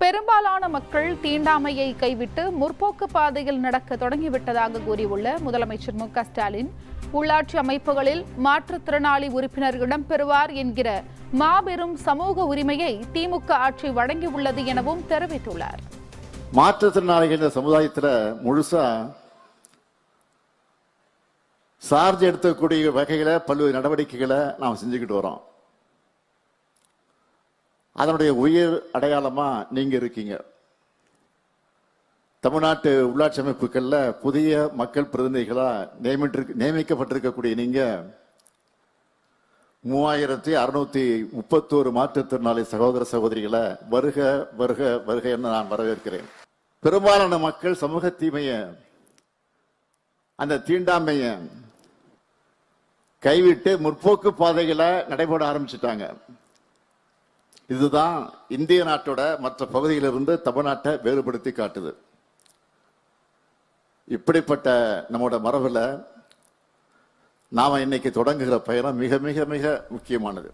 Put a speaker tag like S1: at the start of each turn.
S1: பெரும்பாலான மக்கள் தீண்டாமையை கைவிட்டு முற்போக்கு பாதையில் நடக்க தொடங்கிவிட்டதாக கூறியுள்ள முதலமைச்சர் மு க ஸ்டாலின் உள்ளாட்சி அமைப்புகளில் மாற்றுத்திறனாளி உறுப்பினர் இடம்பெறுவார் என்கிற மாபெரும் சமூக உரிமையை திமுக ஆட்சி வழங்கியுள்ளது எனவும் தெரிவித்துள்ளார்.
S2: மாற்றுத்திறனாளிகள் இந்த சமுதாயத்துல முழுசா சார்ஜ் எடுக்கக்கூடிய வகைகளை பல்வேறு நடவடிக்கைகளை நாம் செஞ்சுக்கிட்டு வரோம். அதனுடைய உயிர் அடையாளமா நீங்க இருக்கீங்க. தமிழ்நாட்டு உள்ளாட்சி அமைப்புகள்ல புதிய மக்கள் பிரதிநிதிகளா நியமிட்டு நியமிக்கப்பட்டிருக்கக்கூடிய நீங்க மூவாயிரத்தி அறுநூத்தி முப்பத்தோரு மாற்றுத்திறனாளி சகோதர சகோதரிகளை வருக வருக வருக என்று நான் வரவேற்கிறேன். பெரும்பாலான மக்கள் சமூக தீமையை அந்த தீண்டாமையை கைவிட்டு முற்போக்கு பாதைகளை நடைபெற ஆரம்பிச்சிட்டாங்க. இதுதான் இந்திய நாட்டோட மற்ற பகுதியிலிருந்து தமிழ்நாட்டை வேறுபடுத்தி காட்டுது. இப்படிப்பட்ட நம்மோட மரபில் நாம் இன்னைக்கு தொடங்குகிற பயணம் மிக மிக மிக முக்கியமானது.